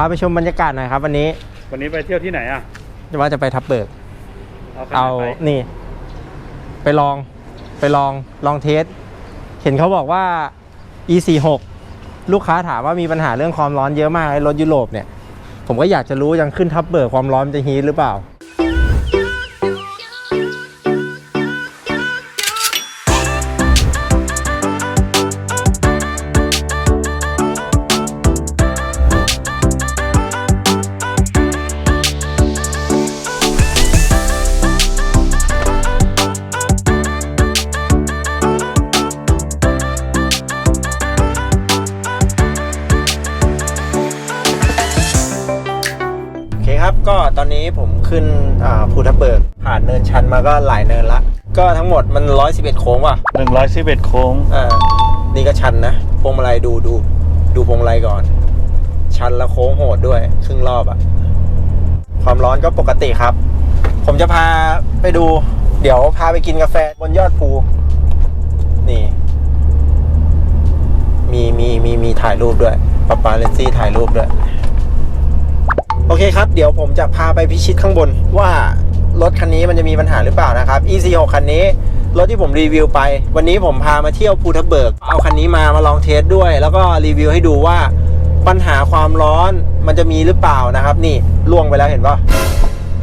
าไปชมบรรยากาศหน่อยครับ วันนี้วันนี้ไปเที่ยวที่ไหนอะว่าจะไปทับเบิกเอาคันเอาไหนไปนี่ ไปลองไปลองลองเทส เห็นเขาบอกว่า e46 ลูกค้าถามว่ามีปัญหาเรื่องความร้อนเยอะมากไอ้รถยุโรปเนี่ย ผมก็อยากจะรู้ยังขึ้นทับเบิกความร้อนมันจะฮีทหรือเปล่า ภูทับเบิกผ่านเนินชันมาก็หลายเนินละ ก็ทั้งหมดมัน 111 โค้งว่ะหนึ่งร้อยสิบเอ็ดโค้งอ่านี่ก็ชันนะพวงมาลัยดูดูดูพวงมาลัยก่อน ชันแล้วโค้งโหดด้วย ครึ่งรอบอะความร้อนก็ปกติครับ ผมจะพาไปดู เดี๋ยวพาไปกินกาแฟบนยอดภูนี่ มีมีมีมีถ่ายรูปด้วยปาปาเลนซี่ถ่ายรูปด้วยโอ เคครับ เดี๋ยวผมจะพาไปพิชิตข้างบนว่ารถคันนี้มันจะมีปัญหาหรือเปล่านะครับ E46 คันนี้รถที่ผมรีวิวไป วันนี้ผมพามาเที่ยวภูทับเบิก เอาคันนี้มามาลองเทสด้วย แล้วก็รีวิวให้ดูว่าปัญหาความร้อนมันจะมีหรือเปล่านะครับ นี่ล่วงไปแล้วเห็นปะ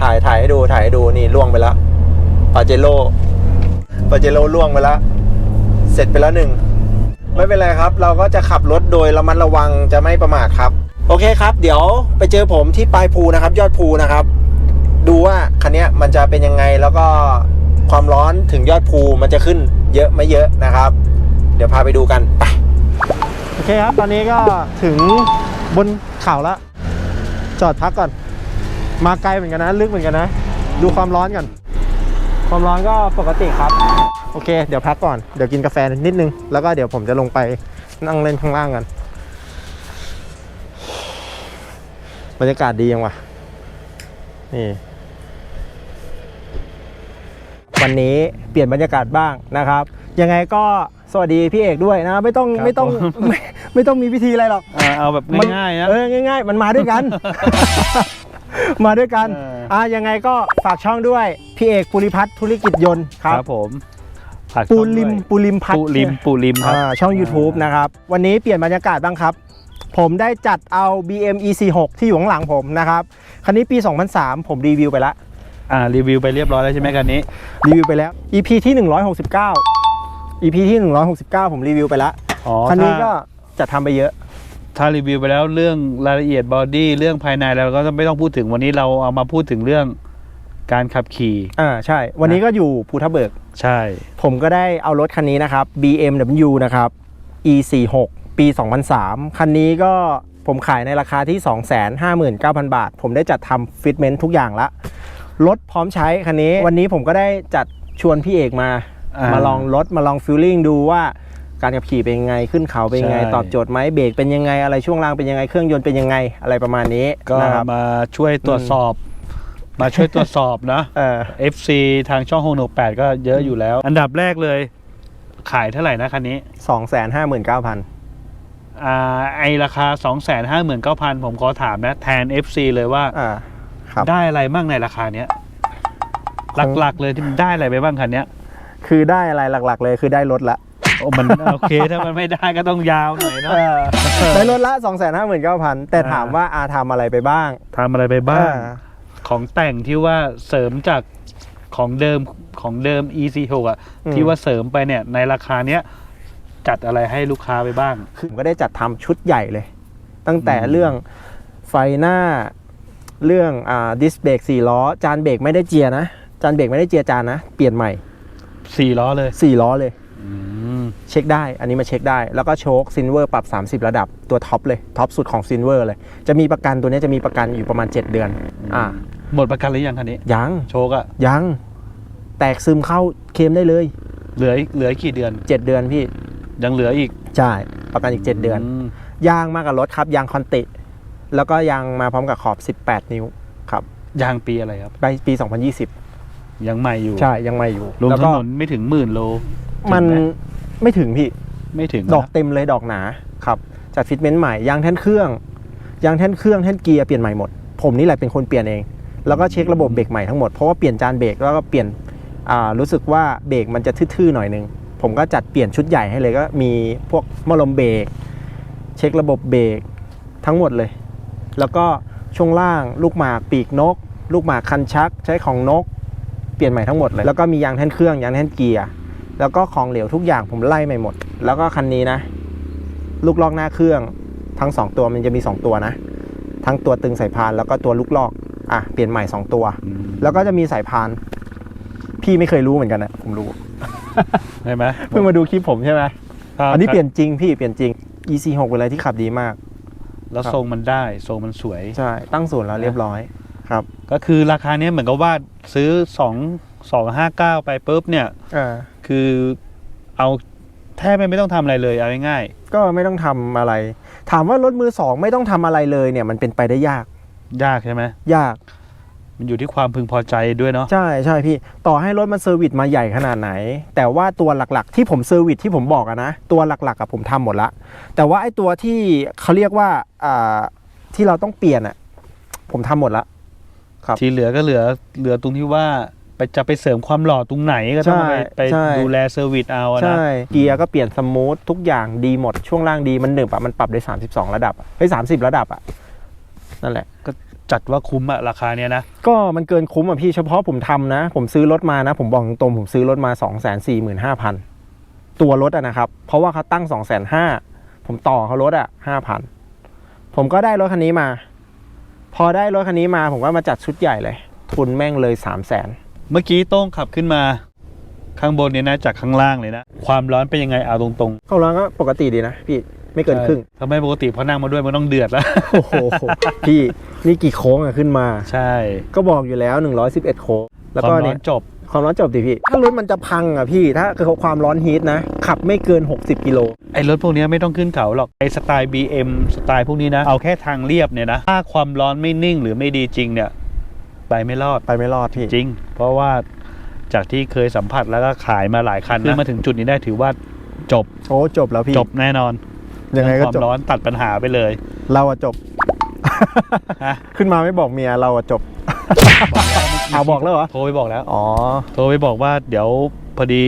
ถ่ายถ่ายให้ดูถ่ายให้ดูนี่ล่วงไปแล้วปาเจโร่ปาเจโร่ล่วงไปแล้วเสร็จไปแล้วหนึ่งไม่เป็นไรครับ เราก็จะขับรถโดยระมัดระวังจะไม่ประมาทครับ โอเคครับ เดี๋ยวไปเจอผมที่ปลายภูนะครับ ยอดภูนะครับ ดูว่าคันนี้มันจะเป็นยังไงแล้วก็ความร้อนถึงยอดภูมันจะขึ้นเยอะไม่เยอะนะครับ เดี๋ยวพาไปดูกันไปโอเคครับ ตอนนี้ก็ถึงบนเขาแล้ว จอดพักก่อน มาไกลเหมือนกันนะ ลึกเหมือนกันนะ ดูความร้อนก่อนความร้อนก็ปกติครับ โอเค เดี๋ยวพักก่อนเดี๋ยวกินกาแฟนิดนึง แล้วก็เดี๋ยวผมจะลงไปนั่งเล่นข้างล่างกัน บรรยากาศดียังวะนี่วันนี้เปลี่ยนบรรยากาศบ้างนะครับ ยังไงก็สวัสดีพี่เอกด้วยนะไม่ต้องครับไม่ต้องผม ไม่ไม่ต้องมีพิธีอะไรหรอกอ่าเอาแบบมันง่ายๆนะ เออง่าย ๆ มันมาด้วยกัน มาด้วยกันเอออ่ อ่ายังไงก็ฝากช่องด้วยพี่เอกปุริพัฒน์ธุรกิจยนต์ครับผมฝากปูช่องริมด้วยปูริมพัฒน์ปูริมปูริมครับ อ่าช่อง YouTube นะครับ วันนี้เปลี่ยนบรรยากาศบ้างครับ ผมได้จัดเอา BM E46 ที่อยู่ข้างหลังผมนะครับ คันนี้ปี 2003 ผมรีวิวไปแล้วอ่ารีวิวไปเรียบร้อยแล้วใช่ไหมคันนี้ รีวิวไปแล้ว EP ที่ 169 EP ที่ 169 ผมรีวิวไปแล้ว อ๋อคันนี้ถ้าก็จะทำไปเยอะ ถ้ารีวิวไปแล้วเรื่องรายละเอียดบอดี้เรื่องภายในเราก็ไม่ต้องพูดถึงวันนี้เราเอามาพูดถึงเรื่องการขับขี่ อ่าใช่ วันนี้ก็อยู่ภูทับเบิก ใช่ ผมก็ได้เอารถคันนี้นะครับ BMW นะครับ E46 ปี 2003 คันนี้ก็ผมขายในราคาที่ 259,000 บาท ผมได้จัดทำฟิตเมนต์ทุกอย่างละ รถพร้อมใช้คันนี้ วันนี้ผมก็ได้จัดชวนพี่เอกมาอ่ามมาลองรถมาลองฟิลลิ่งดูว่าการขับขี่เป็นยังไงขึ้นเขาเป็นยังไงใช่ตอบโจทย์ไหมเบรกเป็นยังไงอะไรช่วงล่างเป็นยังไงเครื่องยนต์เป็นยังไงอะไรประมาณนี้ก็นะครับมาช่วยตรวจสอบ มาช่วยตรวจสอบนะเออ FC ทางช่องโฮโน8ก็เยอะอยู่แล้ว อันดับแรกเลย ขายเท่าไหร่นะคันนี้259,000อ่า ไอราคา 259,000 ผมขอถามนะแทน FC เลยว่าอ่าครับ ได้อะไรบ้างในราคาเนี้ยคงหลักๆ เลยที่มันได้อะไรไปบ้างคันเนี้ยคือได้อะไรหลักๆ เลยคือได้รถละโอ้มัน โอเค ถ้ามันไม่ได้ก็ต้องยาวหน่อยเนาะ ได้รถละ 2 5 9 0 0 0 แต่ถามว่าอาทำอะไรไปบ้างทำอะไรไปบ้าง อ่ของแต่งที่ว่าเสริมจากของเดิมของเดิม EC6 อะ ที่ว่าเสริมไปเนี่ยในราคาเนี้ย จัดอะไรให้ลูกค้าไปบ้างคือผมก็ได้จัดทำชุดใหญ่เลย ตั้งแต่อืมเรื่องไฟหน้าเรื่องอ่าดิสเบรกสี่ล้อ จานเบรกไม่ได้เจียนะ จานเบรกไม่ได้เจียจานนะ เปลี่ยนใหม่สี่ล้อเลยสี่ล้อเลยอืมเช็คได้ อันนี้มาเช็คได้ แล้วก็โชคซินเวอร์ปรับ 30 ระดับตัวท็อปเลย ท็อปสุดของซินเวอร์เลย จะมีประกันตัวนี้จะมีประกันอยู่ประมาณ 7 เดือน อ่า หมดประกันหรือยังคันนี้ ยัง โชคอะยัง แตกซึมเข้าเคลมได้เลย เหลือเหลืออีกกี่เดือน 7 เดือนพี่ ยังเหลืออีกใช่ประกันอีก 7 เดือน มยางมากับรถครับ ยางคอนติ แล้วก็ยางมาพร้อมกับขอบ 18 นิ้วครับยางปีอะไรครับ ไปปี 2020 ยังใหม่อยู่ใช่ยังไม่อยู่ลงแล้วถก็นนไม่ถึงหมื่นโลมันถึงไหไม่ถึงพี่ ไม่ถึงดอกนะเต็มเลยดอกหนาครับจัดฟิตเมนต์ใหม่ยางแท่นเครื่องยางแท่นเครื่องแท่นเกียร์เปลี่ยนใหม่หมด ผมนี่แหละเป็นคนเปลี่ยนเอง แล้วก็เช็คระบบเบรกใหม่ทั้งหมดเพราะว่าเปลี่ยนจานเบรกแล้วก็เปลี่ยนอ่ารู้สึกว่าเบรกมันจะทื่อๆหน่อยนึง ผมก็จัดเปลี่ยนชุดใหญ่ให้เลยก็มีพวกหมอลมเบรกเช็คระบบเบรกทั้งหมดเลย แล้วก็ช่วงล่างลูกหมากปีกนก ลูกหมากคันชักใช้ของนก เปลี่ยนใหม่ทั้งหมดเลยแล้วก็มียางแท่นเครื่องยางแท่นเกียร์แล้วก็ของเหลวทุกอย่างผมไล่ใหม่หมด แล้วก็คันนี้นะ ลูกลอกหน้าเครื่องทั้งสองตัวมันจะมีสองตัวนะ ทั้งตัวตึงสายพานแล้วก็ตัวลูกลอกอะเปลี่ยนใหม่สองตัว แล้วก็จะมีสายพาน พี่ไม่เคยรู้เหมือนกันนะผมรู้ ใช่ไหมเพิ่งมาดูคลิปผมใช่ไหมถ้าอันนี้เปลี่ยนจริงพี่เปลี่ยนจริง EC6 เป็นอะไรที่ขับดีมาก แล้วครับทรงมันได้ทรงมันสวย ใช่ ตั้งศูนย์แล้วเรียบร้อยครับ ก็คือราคาเนี้ยเหมือนกับว่าซื้อสองสองห้าเก้าไปปุ๊บเนี่ยอ่าคือเอาแทบไม่ต้องทำอะไรเลยเอาง่ายก็ไม่ต้องทำอะไร ถามว่ารถมือสองไม่ต้องทำอะไรเลยเนี่ยมันเป็นไปได้ยากๆยากใช่ไหมยาก มันอยู่ที่ความพึงพอใจด้วยเนาะ ใช่ใช่พี่ ต่อให้รถมันเซอร์วิสมาใหญ่ขนาดไหน แต่ว่าตัวหลักๆ ที่ผมเซอร์วิสที่ผมบอกอะนะ ตัวหลักๆอะผมทำหมดละ แต่ว่าไอ้ตัวที่เขาเรียกว่าอ่าที่เราต้องเปลี่ยนอะผมทำหมดละครับที่เหลือก็เหลือเหลือตรงที่ว่าไปจะไปเสริมความหล่อตรงไหนก็ต้องใช่ไปไปใช่ดูแลเซอร์วิสเอาอะนะใช่เกียร์ก็เปลี่ยนสมูททุกอย่างดีหมดช่วงล่างดีมันหนึบอะมันปรับได้32 ระดับอะได้30ระดับอะนั่นแหละ จัดว่าคุ้มอะราคาเนี้ยนะ ก็มันเกินคุ้มอะพี่เฉพาะผมทำนะ ผมซื้อรถมานะ ผมบอกตรงๆผมซื้อรถมา 2 4 5 0 0 0 ตัวรถอะนะครับ เพราะว่าเขาตั้ง 2 5 0 0 0ผมต่อเขารถอะ5,000 ผมก็ได้รถคันนี้มา พอได้รถคันนี้มาผมก็มาจัดชุดใหญ่เลย ทุนแม่งเลย 3 0 0 0 0นเมื่อกี้โต้งขับขึ้นมาข้างบนเนี่ยนะจากข้างล่างเลยนะ ความร้อนเป็นยังไงเอาตรงเข้าร้านก็ปกติดีนะพี่ ไม่ๆเกินครึ่งใช่ถ้าไม่ปกติเพราะนั่งมาด้วยมันต้องเดือดแล้วโอ้โหพี่นี่กี่โค้งอะขึ้นมา ใช่ ก็บอกอยู่แล้ว 111 โค้งแล้วคก็วามร้อเนี่นยจบความร้อนจบดิพี่ ถ้ารถมันจะพังอะพี่ ถ้าคือความร้อนฮีทนะ ขับไม่เกิน 60 กิโล ไอ้รถพวกเนี้ยไม่ต้องขึ้นเขาหรอก ไอ้สไตล์ BM สไตล์พวกนี้นะ เอาแค่ทางเรียบเนี่ยนะ ถ้าความร้อนไม่นิ่งหรือไม่ดีจริงเนี่ย ไปไม่รอด ไปไม่รอดพี่ จริง เพราะว่าจากที่เคยสัมผัสแล้วก็ขายมาหลายคันขึ้นมาถึงจุดนี้ได้ถือว่าจบ โอ้จบแล้วพี่ จบแน่นอน ยังไงก็ความจบร้อนตัดปัญหาไปเลย เราอะจบ ฮะ ขึ้นมาไม่บอกเมียเราอะจบเอาบอกแล้วเหรอ โทรไปบอกแล้ว อ๋อ โทรไปบอกว่าเดี๋ยวพอดี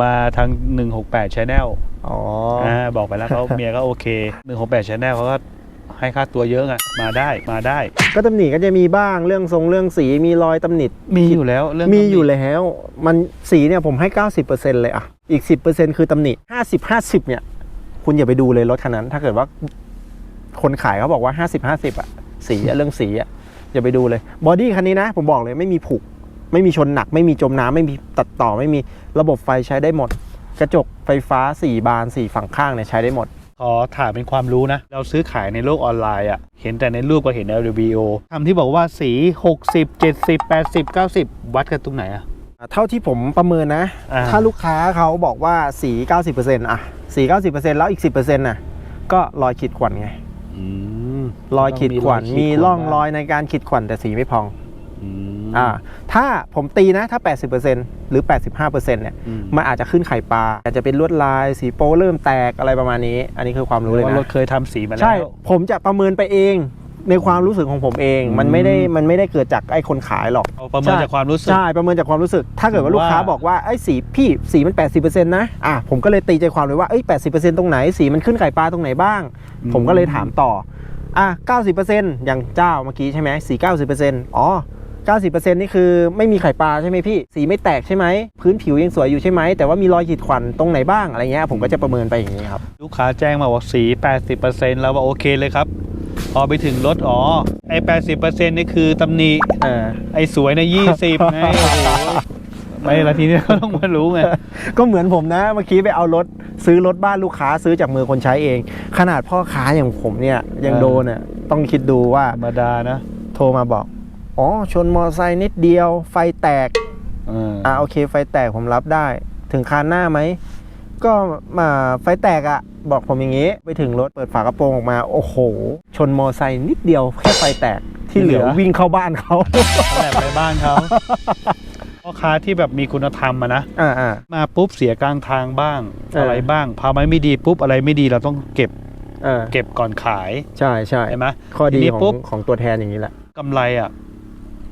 มาทาง 168 Channel อ๋ออ่าบอกไปแล้วเขา เมียก็โอเค 168 Channel เขาก็ให้ค่าตัวเยอะไงมาได้มาได้ ก็ตำหนิก็จะมีบ้างเรื่องทรงเรื่องสีมีรอยตำหนิมีอยู่แล้วเรื่องมีอยู่แล้ว มันสีเนี่ยผมให้ 90%เลยอะอีก 10%คือตำหนิ50 50เนี่ย คุณอย่าไปดูเลยรถคันนั้น ถ้าเกิดว่าคนขายเขาบอกว่า 50 50อะสีอะเรื่องสีอะอย่าไปดูเลยบอดี้คันนี้นะ ผมบอกเลยไม่มีผุไม่มีชนหนัก ไม่มีจมน้ำไม่มีตัดต่อไม่มีระบบไฟใช้ได้หมด กระจกไฟฟ้า 4 บาน 4 ฝั่งข้างเนี่ยใช้ได้หมดขอถามเป็นความรู้นะ เราซื้อขายในโลกออนไลน์อะเห็นแต่ในรูปก็เห็นในรีวิวคำที่บอกว่าสี 60 70 80 90 วัดกันตรงไหนอะเท่าที่ผมประเมินนะอ่าถ้าลูกค้าเขาบอกว่าสี 90%อะ สี90%แล้วอีก10%น่ะก็รอยขีดข่วนไงอืมรอยขีดข่วนต้องมีขีดข่วนร่องบ้างรอยในการขีดข่วนแต่สีไม่พองอืมอ่าถ้าผมตีนะถ้า 80%หรือ 85%เนี่ยอืมมันอาจจะขึ้นไข่ปลาอาจจะเป็นลวดลายสีโปเริ่มแตกอะไรประมาณนี้ อันนี้คือความรู้เลยว่ารถนะเคยทำสีมาแล้วใช่ ผมจะประเมินไปเอง ในความรู้สึกของผมเองอืมมันไม่ได้มันไม่ได้เกิดจากไอ้คนขายหรอกเอาประเมินจากความรู้สึก ใช่ประเมินจากความรู้สึก ถ้าเกิดว่าลูกค้าว่าบอกว่าไอ้สีพี่สีมัน 80%นะอะผมก็เลยตีใจความเลยว่าเอ้ย80%ตรงไหนสีมันขึ้นไข่ปลาตรงไหนบ้าง ผมก็เลยถามต่ออะ90%อย่างเจ้าเมื่อกี้ใช่ไหมสี90%อ๋อ90%นี่คือไม่มีไข่ปลาใช่ไหมพี่ สีไม่แตกใช่ไหม พื้นผิวยังสวยอยู่ใช่ไหม แต่ว่ามีรอยขีดข่วนตรงไหนบ้างอะไรเงี้ยผมก็จะประเมินไปอย่างนี้ครับ ลูกค้าแจ้งมาว่าสี 80%แล้วว่าโอเคเลยครับ พอไปถึงรถอ๋อ ไอ้80%นี่คือตำหนิเออไอ้สวยในะ20ไงโอ้โหไม่ละทีนี้ก็ต้องมารู้ไง ก็เหมือนผมนะเมื่อกี้ไปเอารถซื้อรถบ้านลูกค้าซื้อจากมือคนใช้เอง ขนาดพ่อค้าอย่างผมเนี่ยยังเออโดนอะต้องคิดดูว่าธรรมดานะโทรมาบอก อ๋อ ชนมอไซค์นิดเดียว ไฟแตกเอออ่าโอเคไฟแตกผมรับได้ ถึงคานหน้าไหม ก็มาไฟแตกอะ่ะบอกผมอย่างงี้ ไปถึงรถเปิดฝากระโปรงออกมา โอ้โห ชนมอไซค์นิดเดียวแค่ไฟแตกที่เหลือวิ่งเข้าบ้านเขาแหลไปบ้านเขาพ่อค้าที่แบบมีคุณธรรมอะนะอ่าอ่ามาปุ๊บเสียกลางทางบ้างเออออะไรบ้างพาไม้ไม่ดีปุ๊บอะไรไม่ดีเราต้องเก็บเออเก็บก่อนขายใช่ใช่ใช่ไหมข้อดีทีนี้ของปุ๊บของตัวแทนอย่างนี้แหละกำไรอะ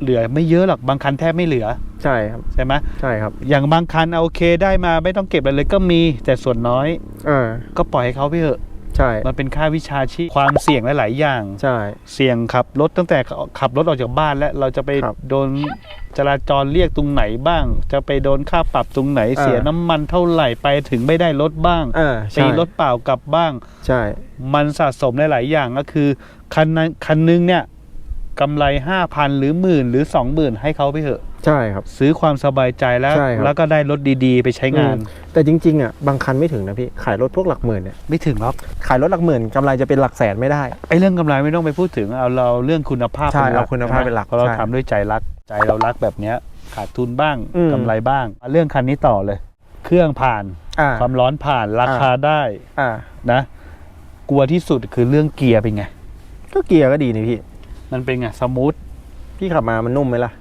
เหลือไม่เยอะหรอกบางคันแทบไม่เหลือใช่ครับใช่ไหมใช่ครับ อย่างบางคันเอาโอเคได้มาไม่ต้องเก็บอะไรเลยก็มีแต่ส่วนน้อย เออก็ปล่อยให้เขาไปเถอะใช่มันเป็นค่าวิชาชีพความเสี่ยงหลาย ๆ อย่าง ใช่ เสี่ยงขับรถตั้งแต่ขับรถออกจากบ้านแล้วเราจะไปครับโดนจราจรเรียกตรงไหนบ้าง จะไปโดนค่าปรับตรงไหนเออเสียน้ำมันเท่าไหร่ไปถึงไม่ได้รถบ้างเออใช่ ตีรถเปล่ากลับบ้าง ใช่ มันสะสมหลาย ๆ อย่างก็คือคันนั้นคันนึงเนี่ย กำไรห้าพันหรือหมื่นหรือสองหมื่นให้เขาไปเถอะ ใช่ครับ ซื้อความสบายใจแล้ว ใช่ครับ แล้วก็ได้รถดีๆ ไปใช้งาน อืมแต่จริงๆอะบางคันไม่ถึงนะพี่ขายรถพวกหลักหมื่นเนี่ยไม่ถึงหรอกขายรถหลักหมื่นกำไรจะเป็นหลักแสนไม่ได้ ไอ้เรื่องกำไรไม่ต้องไปพูดถึงเอาเราเรื่องคุณภาพใช่เป็นหลักเอาคุณภาพเป็นหลักเพราะเราใช่ทำด้วยใจรักใจเรารักแบบเนี้ยขาดทุนบ้างอืม กำไรบ้างเรื่องคันนี้ต่อเลย เครื่องผ่านอ่าความร้อนผ่านราคาได้อ่า นะ กลัวที่สุดคือเรื่องเกียร์เป็นไง ก็เกียร์ก็ดีนี่พี่ มันเป็นไงสมูทพี่ขับมามันนุ่มไหมล่ะ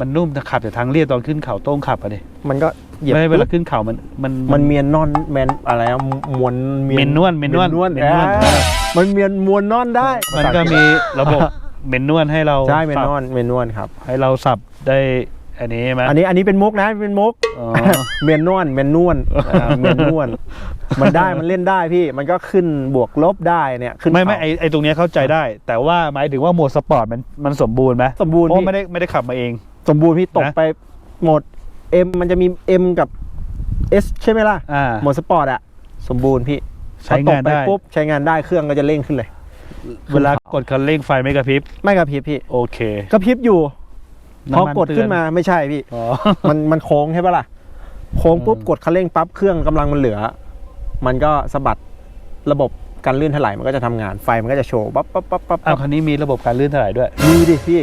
มันนุ่มแต่ขับแต่ทางเรียบตอนขึ้นเขาโต้งขับอะดิมันก็เหยียบไม่เวลาปุ๊บขึ้นเขามันมันมันเมียนนอนแมนอะไรอะมวนเมนนวลเมนนวลนวลเมนนวลอ่ามันเมียนมวนนอนได้มันก็มีระบบเมนนวลให้เราใช่เมนสับนวลเมนนวลครับ ให้เราสับได้ อันนี้ไหมอันนี้อันนี้เป็นมุกนะเป็นมุกอ๋อ เมียนนวลเมียนนวลอ่าเมียนนวลมันได้มันเล่นได้พี่มันก็ขึ้นบวกลบได้เนี่ยขึ้นไม่ไม่เขาไอไอตรงเนี้ยเข้าใจได้ แต่ว่าหมายถึงว่าโหมดสปอร์ตมันมันสมบูรณ์ไหมสมบูรณ์เพราะพี่ ไม่ได้ไม่ได้ขับมาเอง สมบูรณ์พี่ตกนะ ไปหมด M มันจะมี M กับ S ใช่ไหมล่ะ อ่า หมดสปอร์ตอะสมบูรณ์พี่ใช้งานพอตกได้ปปุ๊บใช้งานได้เครื่องก็จะเร่งขึ้นเลย เวลากดคันเร่งไฟไม่กระพริบ ไม่กระพริบพี่โอเค กระพริบอยู่ พอน้ำมันกดขึ้นเตือมาไม่ใช่พี่อ๋อมันมันโค้งใช่ปะล่ะโค้งปุ๊บอืมกดคันเร่งปั๊บเครื่องกำลังมันเหลือ มันก็สะบัดระบบการลื่นถลายมันก็จะทำงานไฟมันก็จะโชว์ปั๊บปั๊บปั๊บปั๊บอ้าวคันนี้มีระบบการลื่นเท่าไหร่ด้วยมีดิพี่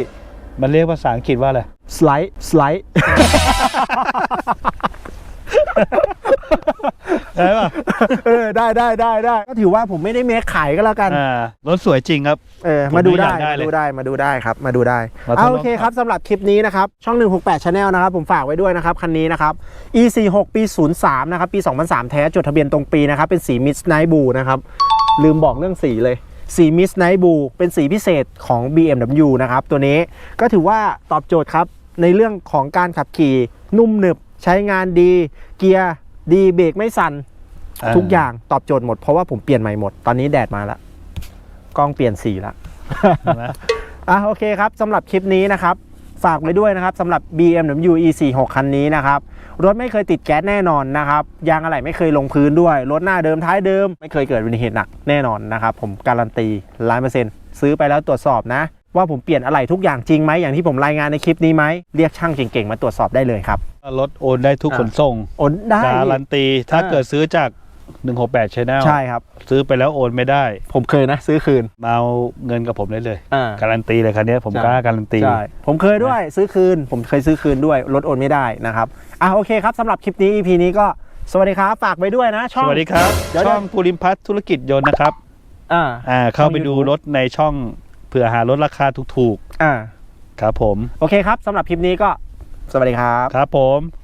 มันเรียกภาษาอังกฤษว่าอะไรสไลด์สไลด์ ใช่ป่ะเออได้ได้ได้ได้ก็ถือว่าผมไม่ได้เมคขายก็แล้วกัน อ่ารถสวยจริงครับ เออผมมาดูได้อยากได้มาเลยดูได้มาดูได้ครับ มาดูได้มาทดลอง เอาโอเคครับสำหรับคลิปนี้นะครับ ช่อง 168 Channel นะครับ ผมฝากไว้ด้วยนะครับ คันนี้นะครับ E46 ปี 03 นะครับ ปี 2003 แท้จดทะเบียนตรงปีนะครับ เป็นสี Midnight Blue นะครับ ลืมบอกเรื่องสีเลย สี Midnight Blue เป็นสีพิเศษของ BMW นะครับ ตัวนี้ก็ถือว่าตอบโจทย์ครับ ในเรื่องของการขับขี่นุ่มหนึบใช้งานดี เกียร์ ดีเบรกไม่สั่นทุกอย่างตอบโจทย์หมดเพราะว่าผมเปลี่ยนใหม่หมด ตอนนี้แดดมาแล้วกล้องเปลี่ยนสีแล้วเห็นไหมอะโอเคครับสำหรับคลิปนี้นะครับ ฝากไว้ด้วยนะครับสำหรับ BMW E46 คันนี้นะครับรถไม่เคยติดแก๊สแน่นอนนะครับยางอะไหล่ไม่เคยลงพื้นด้วย รถหน้าเดิมท้ายเดิม ไม่เคยเกิดอุบัติเหตุหนักแน่นอนนะครับ ผมการันตีล้านเปอร์เซ็นต์ซื้อไปแล้วตรวจสอบนะ ว่าผมเปลี่ยนอะไหล่ทุกอย่างจริงไหมอย่างที่ผมรายงานในคลิปนี้ไหมเรียกช่างเก่งๆมาตรวจสอบได้เลยครับรถโอนได้ทุกขนส่งโอนได้การันตี ถ้าอ่าเกิดซื้อจาก 168 Channel ใช่ครับ ซื้อไปแล้วโอนไม่ได้ ผมเคยนะ ซื้อคืนมาเอาเงินกับผมได้เลยอ่าการันตีเลยคันนี้ผมใช่กล้าการันตีใช่ผมเคยด้วยซื้อคืน ผมเคยซื้อคืนด้วยรถโอนไม่ได้นะครับอะโอเคครับสำหรับคลิปนี้ EP นี้ก็สวัสดีครับฝากไว้ด้วยนะช่องสวัสดีครับเดี๋ยวช่องภูริมพัฒน์ธุรกิจยนต์นะครับอ่าอ่าเข้าไปช่องดู YouTube รถในช่อง เผื่อหารถราคาถูกอ่า ๆ ครับผม โอเคครับสำหรับคลิปนี้ก็สวัสดีครับ ครับผม